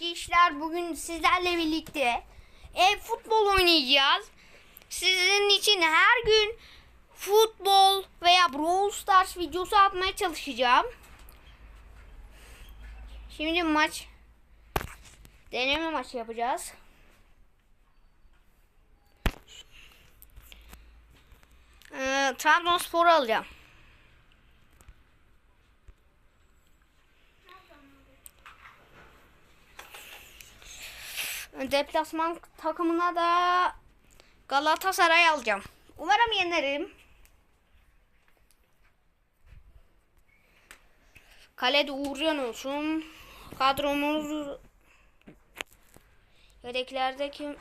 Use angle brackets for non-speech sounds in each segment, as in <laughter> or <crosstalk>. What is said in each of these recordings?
arkadaşlar bugün sizlerle birlikte ev futbol oynayacağız. Sizin için her gün futbol veya Brawl Stars videosu atmaya çalışacağım. Şimdi maç deneme maçı yapacağız. Ee, Trabzonspor'u alacağım. Deplasman takımına da Galatasaray alacağım. Umarım yenerim. Kalede Uğurcan olsun. Kadromuz yedeklerde kim?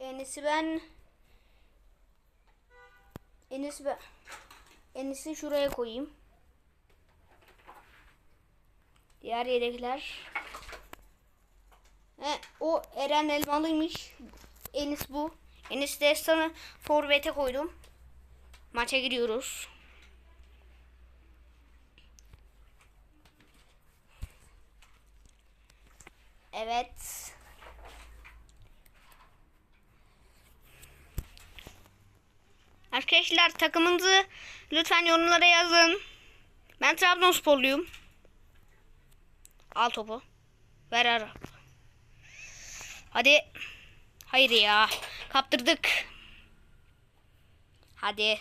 Enis'i ben Enis'i ben Enis'i şuraya koyayım. Diğer yedekler He, o Eren Elmalıymış. Enis bu. Enis Destan'ı forvete koydum. Maça giriyoruz. Evet. Arkadaşlar takımınızı lütfen yorumlara yazın. Ben Trabzonsporluyum. Al topu. Ver ara. Hadi. Hayır ya. Kaptırdık. Hadi.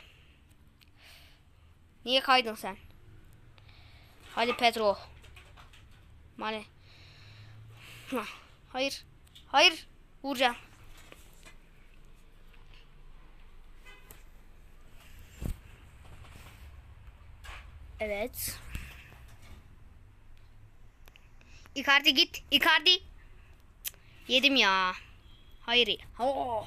Niye kaydın sen? Hadi Petro. Mane. Hayır. Hayır. Vuracağım. Evet. Icardi git. Icardi. Yedim ya. Hayır. Oo.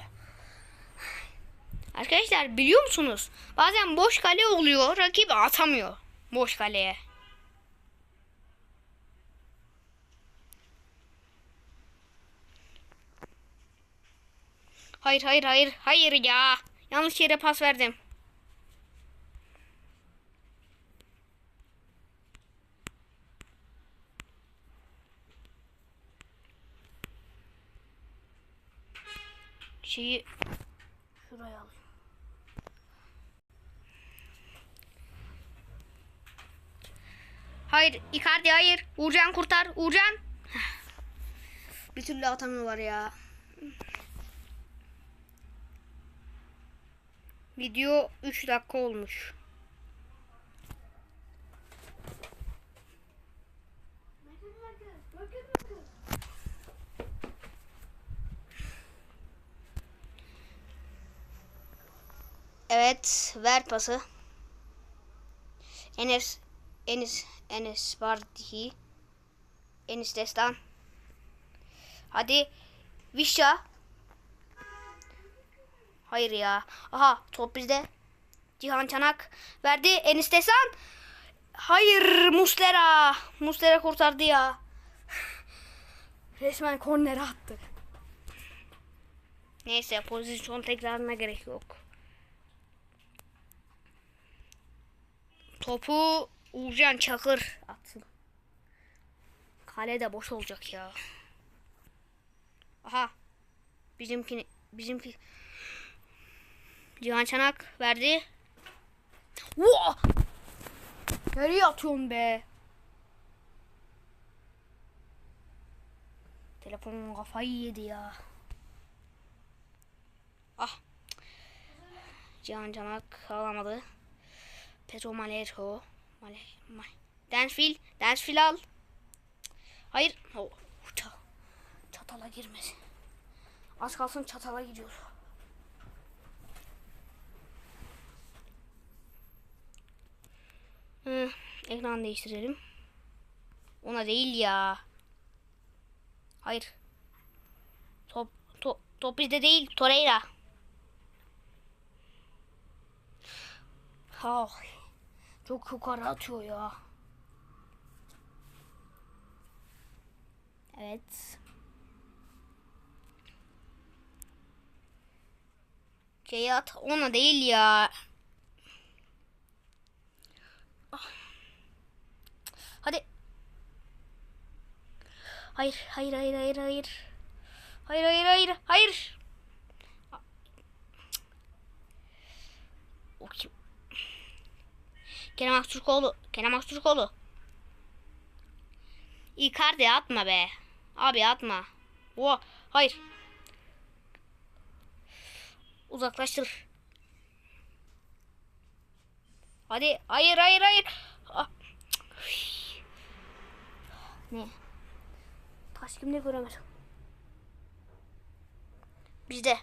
Arkadaşlar biliyor musunuz? Bazen boş kale oluyor. Rakip atamıyor. Boş kaleye. Hayır hayır hayır. Hayır ya. Yanlış yere pas verdim. Şeyi şuraya alayım. Hayır Icardi hayır. Uğurcan kurtar. Uğurcan. Bir türlü atamıyorlar ya. Video 3 dakika olmuş. Evet, ver pası. Enes Enes Enes Bardi. Enes Destan. Hadi Vişça. Hayır ya. Aha top bizde. Cihan Çanak verdi. Enis Destan. Hayır Muslera. Muslera kurtardı ya. Resmen kornere attı. Neyse pozisyon tekrarına gerek yok. Topu Uğurcan Çakır atsın. Kale de boş olacak ya. Aha. Bizimki bizimki Cihan Çanak verdi. Wow! Nereye atıyorsun be? Telefonum kafayı yedi ya. Ah. Cihan Çanak alamadı. Petro Maleto. Male, Male. Dansville. Dansville al. Hayır. Oh. Ç- çatala girmesin. Az kalsın çatala gidiyor. Hı, ekran değiştirelim. Ona değil ya. Hayır. Top, top, top bizde değil. Torreira. Oh, çok yukarı atıyor ya. Evet. Şey at ona değil ya. Hadi. Hayır, hayır, hayır, hayır, hayır. Hayır, hayır, hayır, hayır. O kim? Kerem Aktürkoğlu. Kerem Aktürkoğlu. Icardi atma be. Abi atma. O hayır. Uzaklaştır. Hadi. Hayır hayır hayır. Ah. Ne? Taş kimde göremedim. Bizde.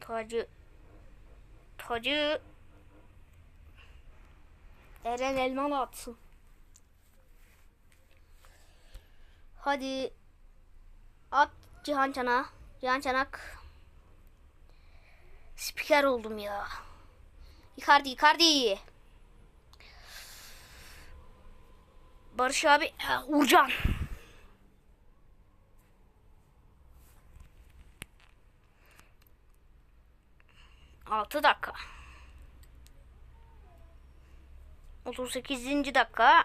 Tacı. Tacı. Eren Elmalı atsın. Hadi. At Cihan Çanak. Cihan Çanak. Spiker oldum ya. Icardi, Icardi. Barış abi, Uğurcan. Altı dakika. 38. dakika.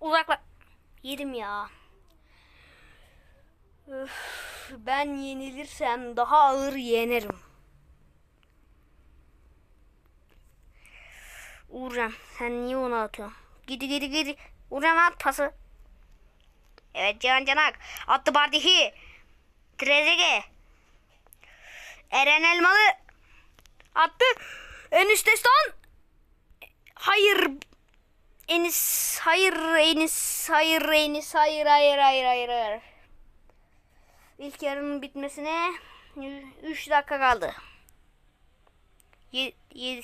Uzakla. Yedim ya. Öf, ben yenilirsem daha ağır yenerim. Uğurcan sen niye onu atıyorsun? Gidi gidi gidi. Uğurcan at pası. Evet Cihan Canak. Attı Bardihi. Trezege. Eren Elmalı. Attı. Enis Destan. Hayır. Enis. Hayır Enis. Hayır Enis. Hayır hayır hayır hayır. hayır. İlk yarının bitmesine 3 dakika kaldı. 7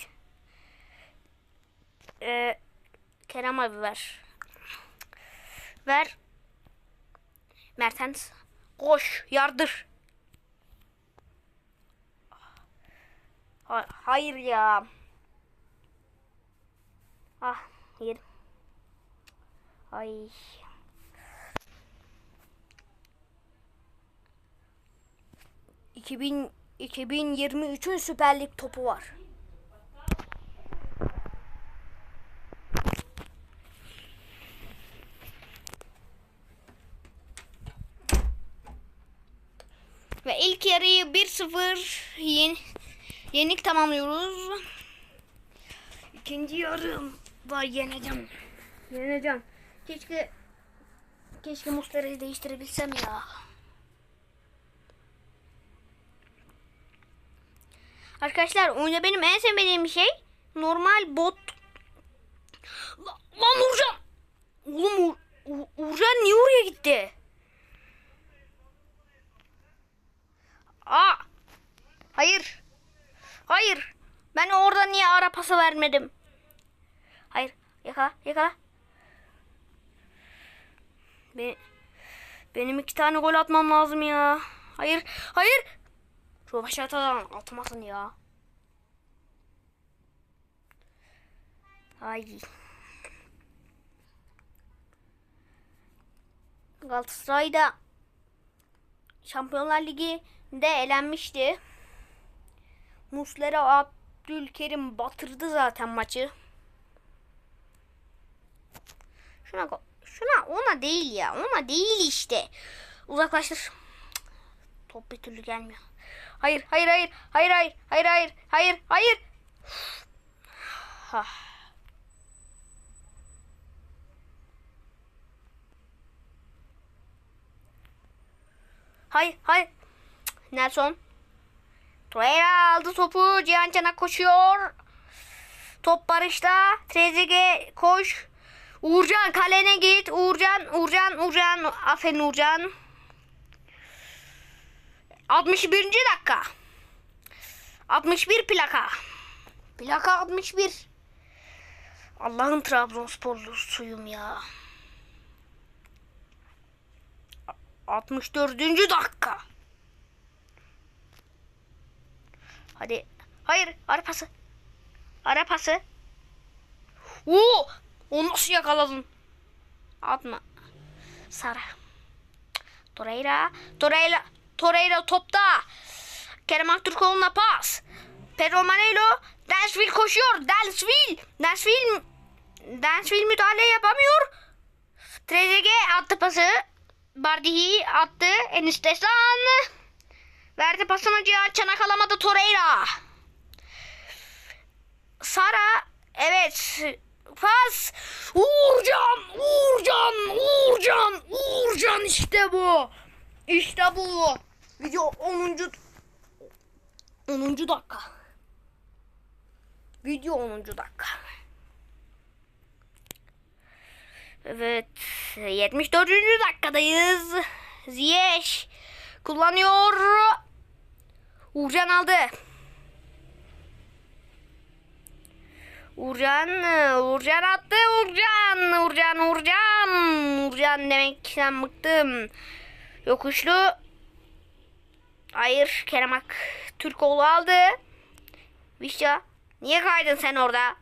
ee, Kerem abi ver. Ver. Mertens. Koş. Yardır. Ha- hayır ya. Ah yedim. Ay. ...2000, 2023'ün Süper Lig topu var. Ve ilk yarıyı 1-0 yen, yenik tamamlıyoruz. İkinci yarım var yeneceğim. Yeneceğim. Keşke keşke Muslera'yı değiştirebilsem ya. Arkadaşlar oyunda benim en sevmediğim şey normal bot. La- Lan Uğurcan! Oğlum Uğur, Uğur- Uğurcan niye oraya gitti? Aa! Hayır. Hayır. Ben orada niye ara pası vermedim? Hayır. Yakala. Yakala. Be benim iki tane gol atmam lazım ya. Hayır. Hayır. Rovaşata'dan atmasın ya. Ay. Galatasaray'da Şampiyonlar Ligi'nde elenmişti. Muslera Abdülkerim batırdı zaten maçı. Şuna şuna ona değil ya. Ona değil işte. Uzaklaştır. Top bir türlü gelmiyor. Hayır, hayır, hayır. Hayır, hayır. Hayır, hayır. Hayır, <sighs> hayır. Ah. Hayır. Cık, Nelson. Torreira aldı topu. Cihan Canak koşuyor. Top Barış'ta. Trezeguet koş. Uğurcan kalene git. Uğurcan, Uğurcan, Uğurcan. Aferin Uğurcan. 61. dakika. 61 plaka. Plaka 61. Allah'ın Trabzonsporlusuyum ya. 64. dakika. Hadi. Hayır. Ara pası. Ara pası. Oo! Onu nasıl yakaladın? Atma. Sara. Torreira. Torreira. Torreira topta. Kerem Aktürkoğlu'na pas. Pedro Manelo. Dansville koşuyor. Dansville. Dansville. Dansville müdahale yapamıyor. Trezeguet attı pası. Bardihi attı. Enis Destan. Verdi pasını Cihan Çanak alamadı Torreira. Sara. Evet. Pas. Uğurcan. Uğurcan. Uğurcan. Uğurcan işte bu. İşte bu. Video 10. 10. dakika. Video 10. dakika. Evet. 74. dakikadayız. Ziyech kullanıyor. Uğurcan aldı. Uğurcan, Uğurcan attı. Uğurcan, Uğurcan, Uğurcan. Uğurcan demekten bıktım. Yokuşlu. Hayır, Kerem Ak Türkoğlu aldı. Vişça, niye kaydın sen orada?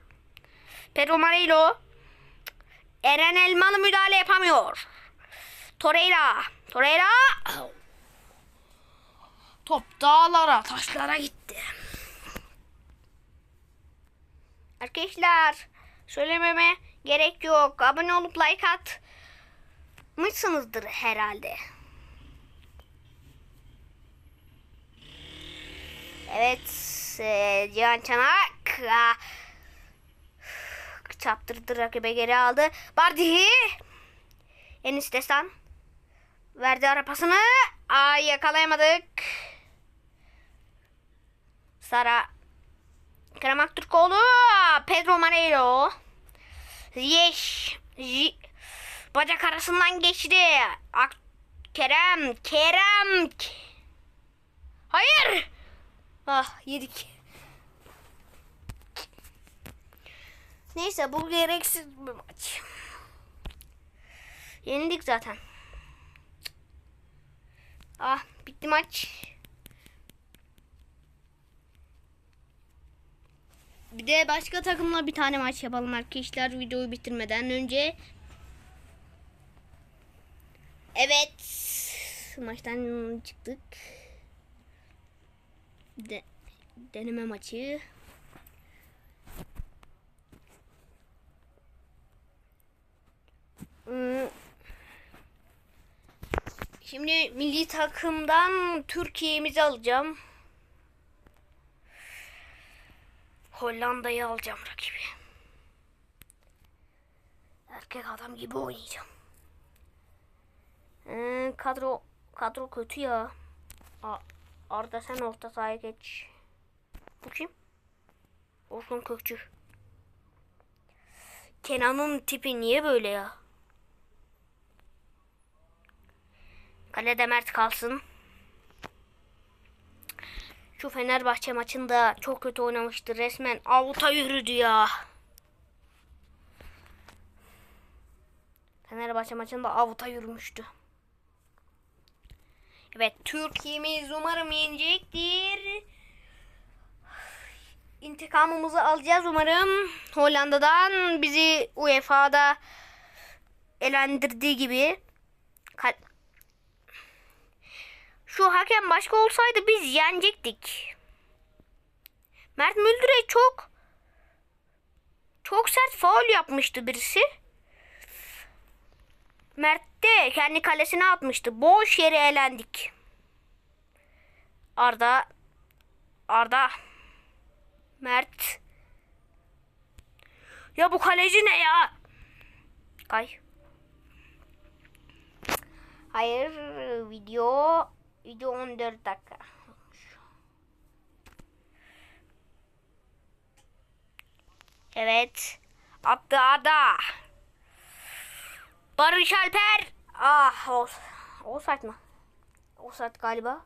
Pedro Marelo. Eren Elmalı müdahale yapamıyor. Torreira. Torreira. Top dağlara, taşlara gitti. Arkadaşlar söylememe gerek yok. Abone olup like atmışsınızdır herhalde. Evet. E, Cihan Çanak. Çaptırdı rakibe geri aldı. Bardihi. Enis. Verdi arapasını. Ay yakalayamadık. Sara. Kerem Aktürkoğlu. Pedro Marelo. Ziyech. Zi- Bacak arasından geçti. Ak Kerem. Kerem. Hayır. Ah yedik. Neyse bu gereksiz bir maç. Yenildik zaten. Ah bitti maç. Bir de başka takımla bir tane maç yapalım arkadaşlar videoyu bitirmeden önce. Evet. Maçtan çıktık. De, deneme maçı. Şimdi milli takımdan Türkiye'mizi alacağım. Hollanda'yı alacağım rakibi. Erkek adam gibi oynayacağım. Ee, kadro kadro kötü ya. Arda sen orta sahaya geç. Bu kim? Orkun Kökçü. Kenan'ın tipi niye böyle ya? Kalede Mert kalsın. Şu Fenerbahçe maçında çok kötü oynamıştı. Resmen avuta yürüdü ya. Fenerbahçe maçında avuta yürümüştü. Evet Türkiye'miz umarım yenecektir. İntikamımızı alacağız umarım. Hollanda'dan bizi UEFA'da elendirdiği gibi. Kal- Şu hakem başka olsaydı biz yenecektik. Mert Müldür'e çok çok sert faul yapmıştı birisi. Mert de kendi kalesine atmıştı. Boş yere elendik. Arda Arda Mert Ya bu kaleci ne ya? Kay. Hayır video video 14 dakika. Evet. Attı Ada. Barış Alper. Ah, o offside mı? Offside galiba.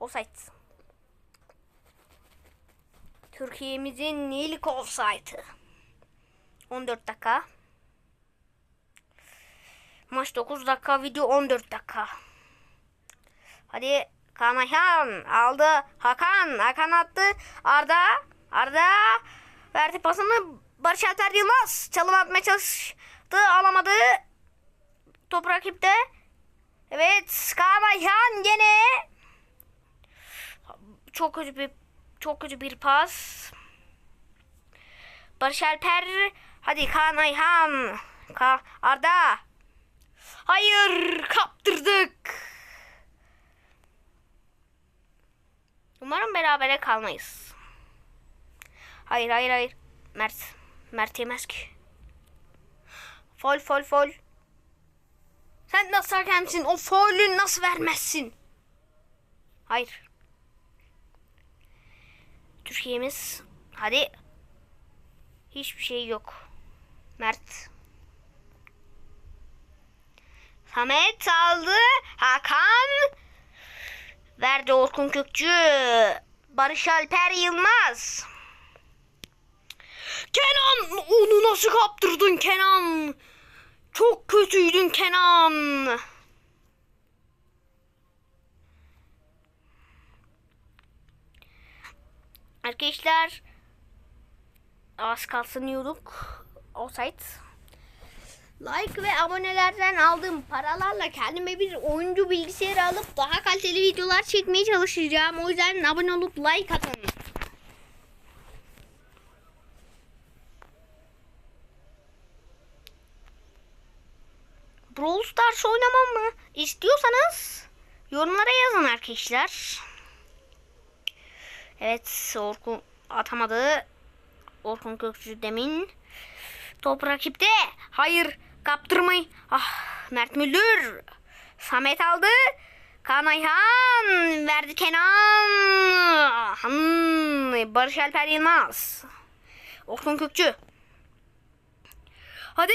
Offside. Türkiye'mizin ilk offside'ı. 14 dakika. Maç 9 dakika, video 14 dakika. Hadi Kaan Ayhan aldı. Hakan, Hakan attı. Arda, Arda verdi pasını. Barış Alper Yılmaz çalım atmaya çalıştı, alamadı. Top rakipte. Evet, Kaan Ayhan gene çok kötü bir Çok kötü bir pas. Barış Alper. Hadi Kaan. Ka Arda. Hayır kaptırdık. Berabere kalmayız. Hayır hayır hayır. Mert. Mert yemez ki. Fol fol fol. Sen nasıl hakemsin? O faulü nasıl vermezsin? Hayır. Türkiye'miz. Hadi. Hiçbir şey yok. Mert. Samet aldı. Hakan. Verdi Orkun Kökçü. Barış Alper Yılmaz. Kenan onu nasıl kaptırdın Kenan? Çok kötüydün Kenan. Arkadaşlar az kalsın yiyorduk. Offside. Like ve abonelerden aldığım paralarla kendime bir oyuncu bilgisayarı alıp daha kaliteli videolar çekmeye çalışacağım. O yüzden abone olup like atın. Brawl Stars oynamam mı? İstiyorsanız yorumlara yazın arkadaşlar. Evet Orkun atamadı. Orkun Kökçü demin. Top rakipte. Hayır kaptırmayın. Ah Mert Müldür. Samet aldı. Kaan Ayhan verdi Kenan. Hmm, Barış Alper Yılmaz. Orkun Kökçü. Hadi.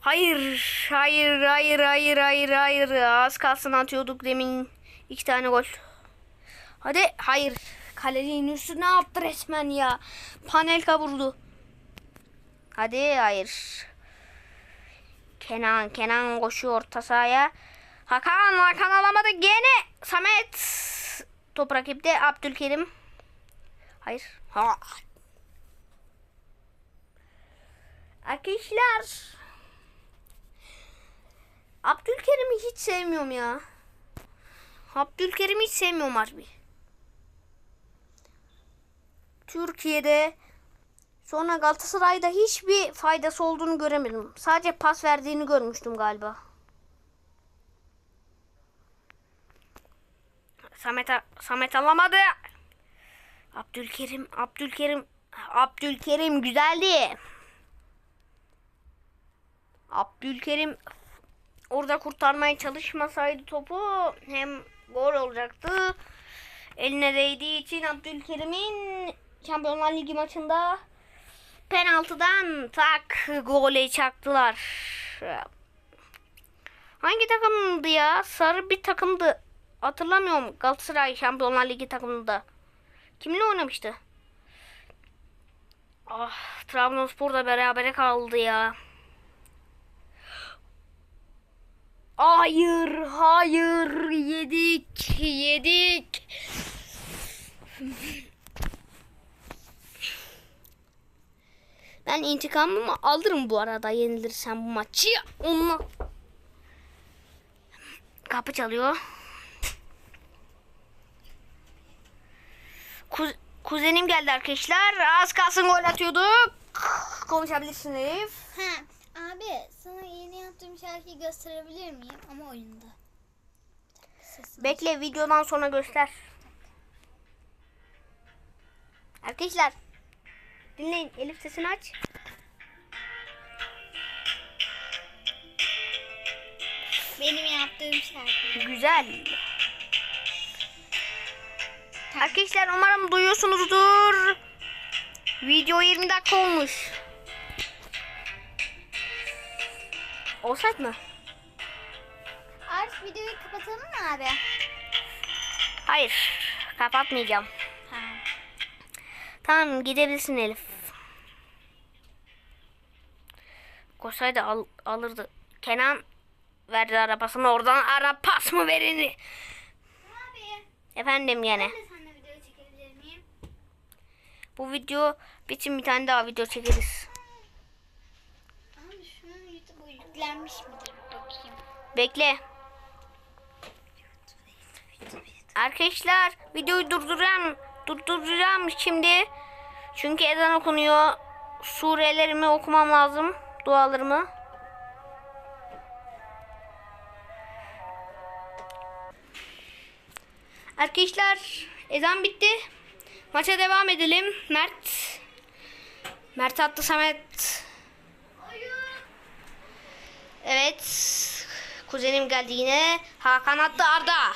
Hayır. Hayır. Hayır. Hayır. Hayır. Hayır. Az kalsın atıyorduk demin. iki tane gol. Hadi. Hayır. Kalenin üstüne attı resmen ya. Panel kavurdu. Hadi. Hayır. Kenan. Kenan koşuyor orta sahaya. Hakan. Hakan alamadı. Gene. Samet. Top rakipte. Abdülkerim. Hayır. Ha. Arkadaşlar. Abdülkerim'i hiç sevmiyorum ya. Abdülkerim'i hiç sevmiyorum harbi. Türkiye'de sonra Galatasaray'da hiçbir faydası olduğunu göremedim. Sadece pas verdiğini görmüştüm galiba. Samet, Samet alamadı. Abdülkerim, Abdülkerim, Abdülkerim güzeldi. Abdülkerim orada kurtarmaya çalışmasaydı topu hem gol olacaktı. Eline değdiği için Abdülkerim'in Şampiyonlar Ligi maçında penaltıdan tak gole çaktılar. Hangi takımdı ya? Sarı bir takımdı. Hatırlamıyorum. Galatasaray Şampiyonlar Ligi takımında. Kiminle oynamıştı? Ah, Trabzonspor'da berabere kaldı ya. Hayır, hayır, yedik, yedik. Ben intikamımı alırım bu arada yenilirsem bu maçı. Onunla. Kapı çalıyor. Kuz- kuzenim geldi arkadaşlar. Az kalsın gol atıyorduk. Konuşabilirsin Elif. Ha, abi sana yeni yaptığım şarkıyı gösterebilir miyim ama oyunda. Bekle videodan sonra göster. Arkadaşlar dinleyin Elif sesini aç. Benim yaptığım şarkı. Güzel. Arkadaşlar umarım duyuyorsunuzdur. Video 20 dakika olmuş. Olsak mı? Artık videoyu kapatalım mı abi? Hayır. Kapatmayacağım. Tamam gidebilirsin Elif. Koşsaydı al, alırdı. Kenan verdi arabasını oradan ara pas mı verini? Abi Efendim gene. video? Bu video için bir tane daha video çekeriz. Abi şunun YouTube'a yüklenmiş midir bakayım. Bekle. Arkadaşlar videoyu durduran Durduracağım şimdi. Çünkü ezan okunuyor. Surelerimi okumam lazım. Dualarımı. Arkadaşlar ezan bitti. Maça devam edelim. Mert. Mert attı Samet. Evet. Kuzenim geldi yine. Hakan attı Arda.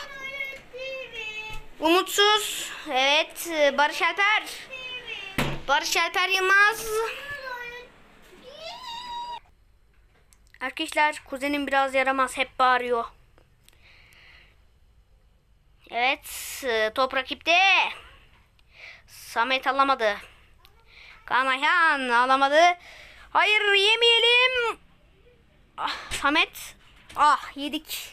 Umutsuz. Evet. Barış Alper. Barış Alper Yılmaz. Arkadaşlar kuzenim biraz yaramaz. Hep bağırıyor. Evet. Top rakipte. Samet alamadı. Kaan Ayhan alamadı. Hayır yemeyelim. Ah, Samet. Ah yedik.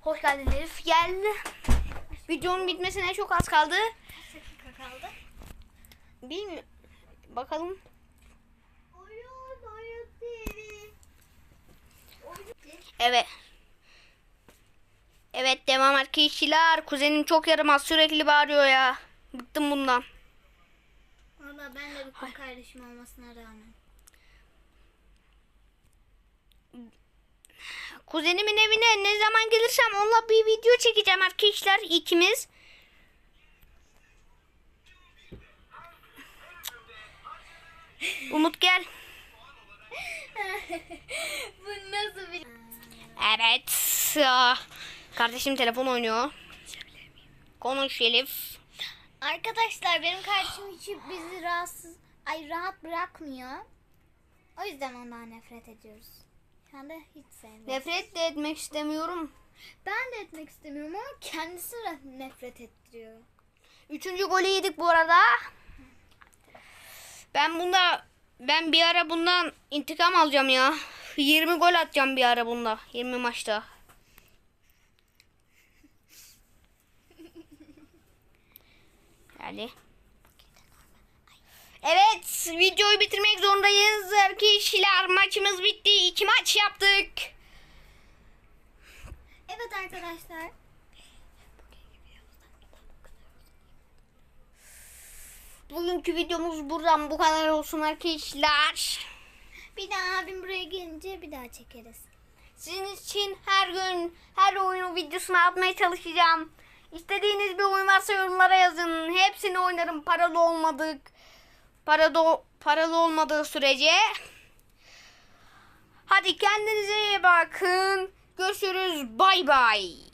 Hoş geldin Elif. Gel. Videonun bitmesine çok az kaldı. Kaç dakika kaldı? Bilmiyorum. Bakalım. Oyun, oyun TV. Evet. Evet devam arkadaşlar. Kuzenim çok yaramaz. Sürekli bağırıyor ya. Bıktım bundan. Valla ben de bir kardeşim olmasına rağmen. Kuzenimin evine ne zaman gelirsem onunla bir video çekeceğim arkadaşlar ikimiz. Umut gel. <laughs> Bu nasıl bir... Evet. Ah, Kardeşim telefon oynuyor. Konuş Elif. Arkadaşlar benim kardeşim hiç bizi rahatsız, ay rahat bırakmıyor. O yüzden ondan nefret ediyoruz. Şu anda hiç sevmiyorum. Nefret de etmek istemiyorum. Ben de etmek istemiyorum ama kendisi re- nefret ettiriyor. Üçüncü golü yedik bu arada. Ben bunda ben bir ara bundan intikam alacağım ya. 20 gol atacağım bir ara bunda. 20 maçta. <laughs> Yani. Evet, videoyu bitirmek zorundayız. Arkadaşlar maçımız bitti. İki maç yaptık. Evet arkadaşlar. Bugünkü videomuz buradan bu kadar olsun arkadaşlar. Bir daha abim buraya gelince bir daha çekeriz. Sizin için her gün her oyunun videosunu atmaya çalışacağım. İstediğiniz bir oyun varsa yorumlara yazın. Hepsini oynarım paralı olmadık. Paralı, paralı olmadığı sürece. Hadi kendinize iyi bakın. Görüşürüz. Bay bay.